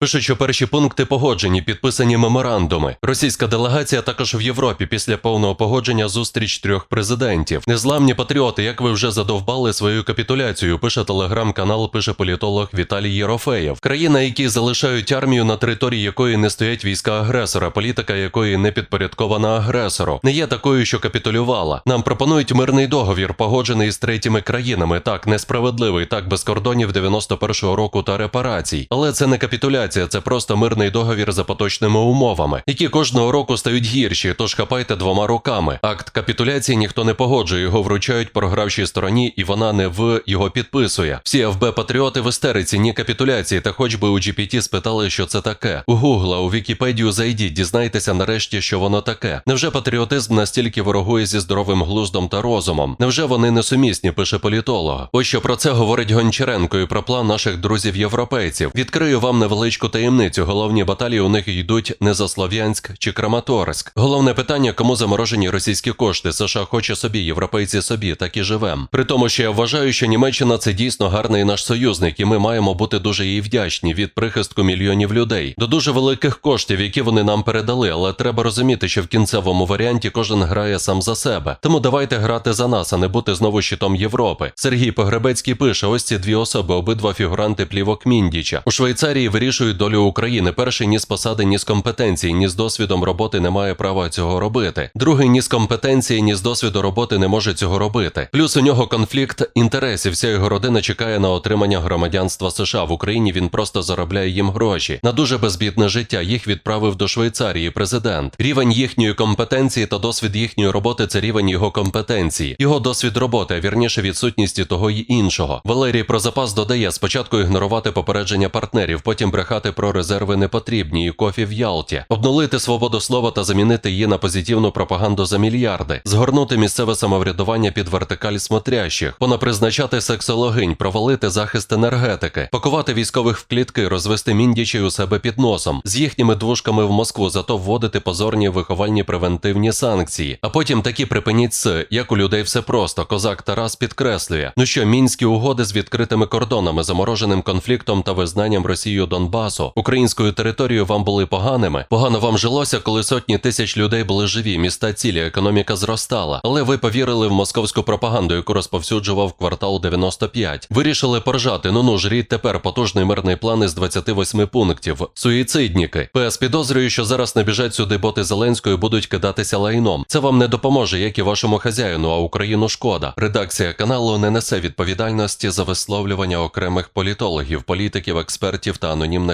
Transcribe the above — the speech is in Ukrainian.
Пишуть, що перші пункти погоджені, підписані меморандуми. Російська делегація також в Європі після повного погодження зустріч трьох президентів. Незламні патріоти, як ви вже задовбали свою капітуляцію, пише телеграм-канал, пише політолог Віталій Єрофеєв. Країна, які залишають армію, на території якої не стоять війська агресора, політика якої не підпорядкована агресору, не є такою, що капітулювала. Нам пропонують мирний договір, погоджений з третіми країнами. Так несправедливий, так без кордонів 91-го року та репарацій. Але це не капітуляція, це просто мирний договір за поточними умовами, які кожного року стають гірші. Тож хапайте двома руками. Акт капітуляції ніхто не погоджує, його вручають програвшій стороні, і вона не в його підписує. Всі ФБ патріоти в істериці, ні капітуляції, та хоч би у GPT спитали, що це таке. У Гугла, у Вікіпедію зайдіть, дізнайтеся нарешті, що воно таке. Невже патріотизм настільки ворогує зі здоровим глуздом та розумом? Невже вони несумісні? Пише політолог. Ось що про це говорить Гончаренко і про план наших друзів-європейців. Відкрию вам невеличку таємницю. Головні баталії у них йдуть не за Слов'янськ чи Краматорськ. Головне питання, кому заморожені російські кошти. США хоче собі, європейці собі, так і живем. При тому, що я вважаю, що Німеччина це дійсно гарний наш союзник, і ми маємо бути дуже їй вдячні від прихистку мільйонів людей до дуже великих коштів, які вони нам передали. Але треба розуміти, що в кінцевому варіанті кожен грає сам за себе. Тому давайте грати за нас, а не бути знову щитом Європи. Сергій Погребецький пише: ось ці дві особи, обидва фігуранти плівок Міндіча. У Швейцарії вирішують долю України. Перший ні з посади, ні з компетенції, ні з досвідом роботи не має права цього робити. Другий ні з компетенції, ні з досвіду роботи не може цього робити. Плюс у нього конфлікт інтересів. Вся його родина чекає на отримання громадянства США в Україні. Він просто заробляє їм гроші на дуже безбідне життя. Їх відправив до Швейцарії президент. Рівень їхньої компетенції та досвід їхньої роботи це рівень його компетенції, його досвід роботи, а вірніше відсутність того й іншого. Валерій про запас додає спочатку ігнорувати попередження партнерів, потім брехати про резерви не потрібні і кофі в Ялті, обнулити свободу слова та замінити її на позитивну пропаганду за мільярди, згорнути місцеве самоврядування під вертикаль смотрящих, понапризначати сексологинь, провалити захист енергетики, пакувати військових в клітки, розвести міндічі у себе під носом, з їхніми двушками в Москву, зато вводити позорні виховальні превентивні санкції. А потім такі припиніть с, як у людей все просто. Козак Тарас підкреслює. Ну що, мінські угоди з відкритими кордонами, замороженим конфліктом та визнанням Росією Донбасу, українською територією вам були поганими. Погано вам жилося, коли сотні тисяч людей були живі, міста цілі, економіка зростала. Але ви повірили в московську пропаганду, яку розповсюджував квартал 95. Вирішили поржати. Ну ну жріть тепер потужний мирний план із 28 пунктів. Суїцидніки. ПС підозрюю, що зараз набіжать сюди боти Зеленської будуть кидатися лайном. Це вам не допоможе, як і вашому хазяїну, а Україну шкода. Редакція каналу не несе відповідальності за висловлювання окремих політологів, політиків, експертів та анонімних